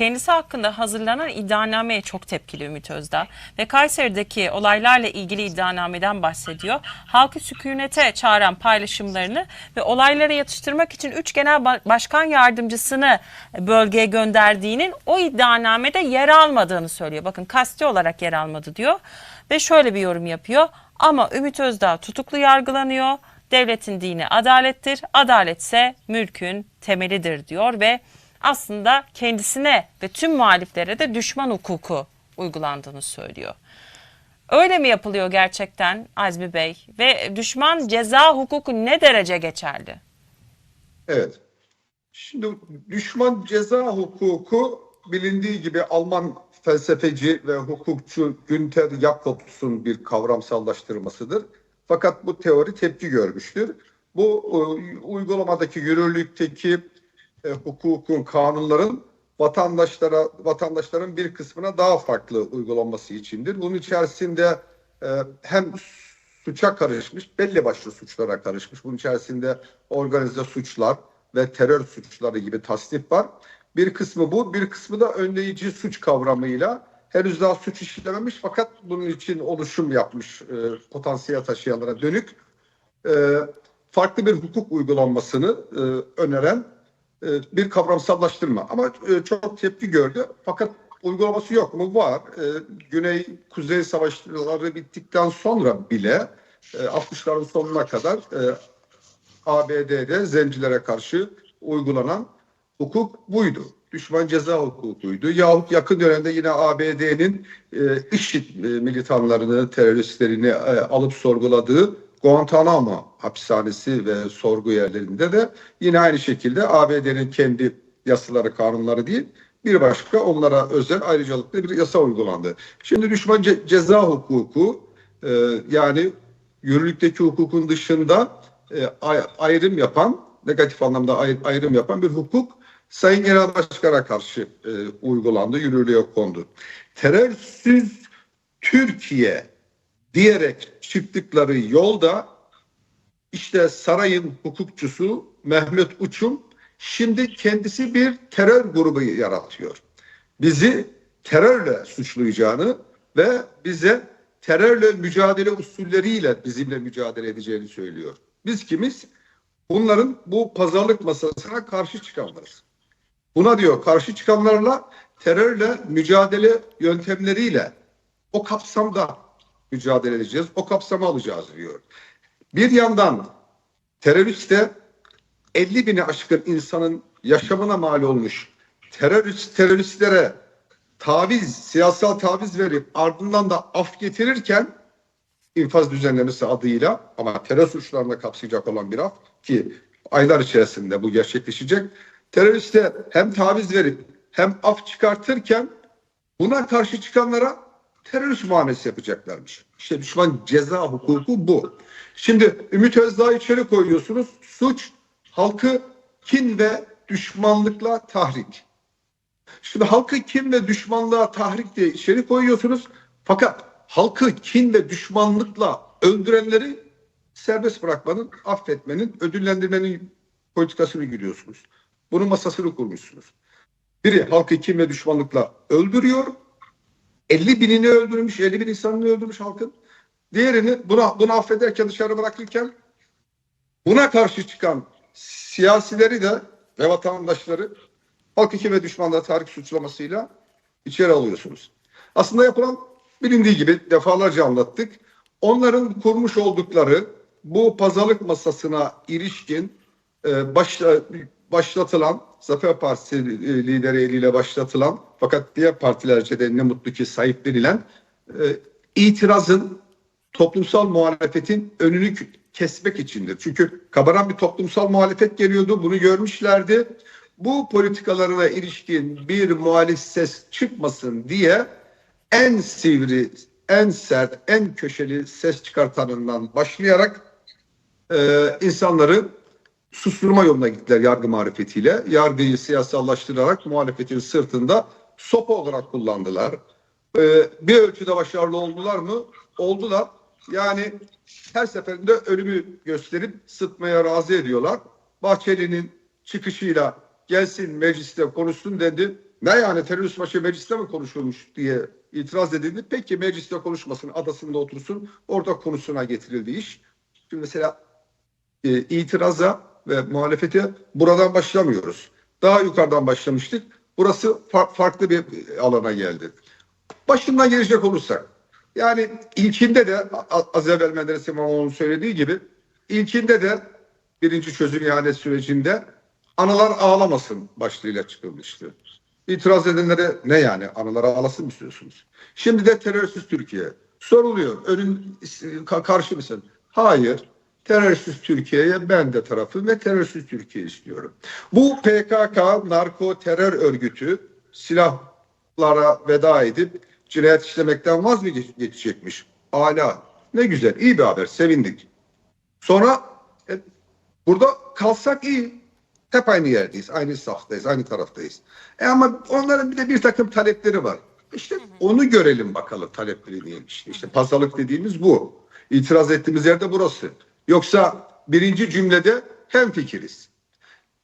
kendisi hakkında hazırlanan iddianameye çok tepkili Ümit Özdağ ve Kayseri'deki olaylarla ilgili iddianameden bahsediyor. Halkı sükunete çağıran paylaşımlarını ve olaylara yatıştırmak için 3 genel ba- başkan yardımcısını bölgeye gönderdiğinin o iddianamede yer almadığını söylüyor. Bakın kasti olarak yer almadı diyor ve şöyle bir yorum yapıyor. Ama Ümit Özdağ tutuklu yargılanıyor. Devletin dini adalettir. Adaletse mülkün temelidir diyor ve aslında kendisine ve tüm muhaliflere de düşman hukuku uygulandığını söylüyor. Öyle mi yapılıyor gerçekten Azmi Bey? Ve düşman ceza hukuku ne derece geçerli? Evet. Şimdi düşman ceza hukuku bilindiği gibi Alman felsefeci ve hukukçu Günter Jakobs'un bir kavramsallaştırmasıdır. Fakat bu teori tepki görmüştür. Bu e, uygulamadaki yürürlükteki e, hukukun, kanunların vatandaşlara vatandaşların bir kısmına daha farklı uygulanması içindir. Bunun içerisinde e, hem suça karışmış, belli başlı suçlara karışmış. Bunun içerisinde organize suçlar ve terör suçları gibi tasnif var. Bir kısmı bu, bir kısmı da önleyici suç kavramıyla henüz daha suç işlememiş fakat bunun için oluşum yapmış e, potansiyel taşıyanlara dönük e, farklı bir hukuk uygulanmasını e, öneren bir kavramsallaştırma. Ama e, çok tepki gördü. Fakat uygulaması yok mu? Var. E, Güney-Kuzey savaşları bittikten sonra bile e, 60'ların sonuna kadar e, ABD'de zencilere karşı uygulanan hukuk buydu. Düşman ceza hukukuydu. Yahut yakın dönemde yine ABD'nin e, IŞİD e, militanlarını, teröristlerini e, alıp sorguladığı Guantanamo hapishanesi ve sorgu yerlerinde de yine aynı şekilde ABD'nin kendi yasaları, kanunları değil, bir başka onlara özel ayrıcalıklı bir yasa uygulandı. Şimdi düşman ce- ceza hukuku e, yani yürürlükteki hukukun dışında e, ay- ayrım yapan, negatif anlamda ay- ayrım yapan bir hukuk Sayın Genel Başkan'a karşı e, uygulandı, yürürlüğe kondu. Terörsüz Türkiye diyerek çıktıkları yolda işte sarayın hukukçusu Mehmet Uçum şimdi kendisi bir terör grubu yaratıyor. Bizi terörle suçlayacağını ve bize terörle mücadele usulleriyle bizimle mücadele edeceğini söylüyor. Biz kimiz? Bunların bu pazarlık masasına karşı çıkanlarız. Buna diyor karşı çıkanlarla terörle mücadele yöntemleriyle o kapsamda mücadele edeceğiz. O kapsamı alacağız diyor. Bir yandan teröriste 50 bini aşkın insanın yaşamına mal olmuş terörist teröristlere taviz, siyasal taviz verip ardından da af getirirken infaz düzenlemesi adıyla ama terör suçlarına kapsayacak olan bir af ki aylar içerisinde bu gerçekleşecek. Teröriste hem taviz verip hem af çıkartırken buna karşı çıkanlara terörist muamelesi yapacaklarmış. İşte düşman ceza hukuku bu. Şimdi Ümit Özdağ'ı içeri koyuyorsunuz. Suç halkı kin ve düşmanlıkla tahrik. Şimdi halkı kin ve düşmanlığa tahrik diye içeri koyuyorsunuz. Fakat halkı kin ve düşmanlıkla öldürenleri serbest bırakmanın, affetmenin, ödüllendirmenin politikasını giriyorsunuz. Bunun masasını kurmuşsunuz. Biri halkı kin ve düşmanlıkla öldürüyor. 50 binini öldürmüş, 50 bin insanını öldürmüş halkın. Diğerini buna, bunu affederken dışarı bırakırken buna karşı çıkan siyasileri de ve vatandaşları halk iki ve düşmanlığa tahrik suçlamasıyla içeri alıyorsunuz. Aslında yapılan bilindiği gibi defalarca anlattık. Onların kurmuş oldukları bu pazarlık masasına ilişkin e, başla, başlatılan Zafer Partisi lideri eliyle başlatılan fakat diğer partilerce de ne mutlu ki sahiplenilen e, itirazın toplumsal muhalefetin önünü kesmek içindir. Çünkü kabaran bir toplumsal muhalefet geliyordu. Bunu görmüşlerdi. Bu politikalarına ilişkin bir muhalif ses çıkmasın diye en sivri, en sert, en köşeli ses çıkartanından başlayarak e, insanları susturma yoluna gittiler yargı marifetiyle. Yargıyı siyasallaştırarak muhalefetin sırtında sopa olarak kullandılar. Ee, bir ölçüde başarılı oldular mı? Oldular. Yani her seferinde ölümü gösterip sıtmaya razı ediyorlar. Bahçeli'nin çıkışıyla gelsin mecliste konuşsun dedi. Ne yani terörist başı mecliste mi konuşulmuş diye itiraz edildi. Peki mecliste konuşmasın, adasında otursun, orada konusuna getirildi iş. Şimdi mesela e, itiraza ve muhalefete buradan başlamıyoruz. Daha yukarıdan başlamıştık. Burası fa- farklı bir alana geldi. Başından gelecek olursak, yani ilkinde de az evvel Menderes İmamoğlu'nun söylediği gibi ilkinde de birinci çözüm ihanet sürecinde analar ağlamasın başlığıyla çıkılmıştı. İtiraz edenlere ne yani analar ağlasın mı istiyorsunuz? Şimdi de terörsüz Türkiye. Soruluyor. Önün ka- karşı mısın? Hayır. Terörsüz Türkiye'ye ben de tarafım ve terörsüz Türkiye istiyorum. Bu PKK narko terör örgütü silahlara veda edip cinayet işlemekten vaz mı geç- geçecekmiş? Hala. Ne güzel. iyi bir haber. Sevindik. Sonra e, burada kalsak iyi. Hep aynı yerdeyiz. Aynı saftayız. Aynı taraftayız. E ama onların bir de bir takım talepleri var. İşte onu görelim bakalım talepleri neymiş. İşte pazarlık dediğimiz bu. İtiraz ettiğimiz yerde burası. Yoksa birinci cümlede hem fikiriz.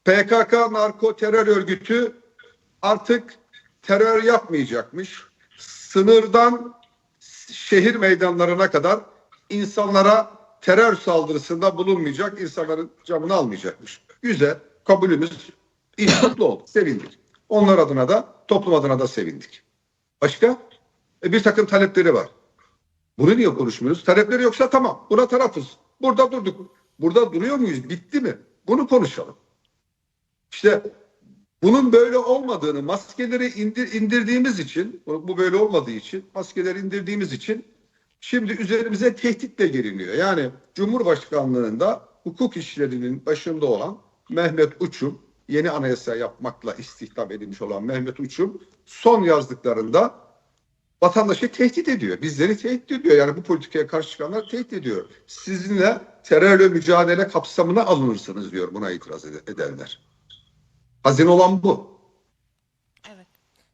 PKK narko terör örgütü artık terör yapmayacakmış. Sınırdan şehir meydanlarına kadar insanlara terör saldırısında bulunmayacak, insanların canını almayacakmış. Güzel, kabulümüz iyi, mutlu olduk, sevindik. Onlar adına da, toplum adına da sevindik. Başka? E, bir takım talepleri var. Bunu niye konuşmuyoruz? Talepleri yoksa tamam, buna tarafız. Burada durduk. Burada duruyor muyuz? Bitti mi? Bunu konuşalım. İşte bunun böyle olmadığını maskeleri indir, indirdiğimiz için bu böyle olmadığı için maskeleri indirdiğimiz için şimdi üzerimize tehditle geliniyor. Yani Cumhurbaşkanlığında hukuk işlerinin başında olan Mehmet Uçum yeni anayasa yapmakla istihdam edilmiş olan Mehmet Uçum son yazdıklarında vatandaşı tehdit ediyor. Bizleri tehdit ediyor. Yani bu politikaya karşı çıkanlar tehdit ediyor. Sizinle terörle mücadele kapsamına alınırsınız diyor buna itiraz ed- edenler. Hazin olan bu.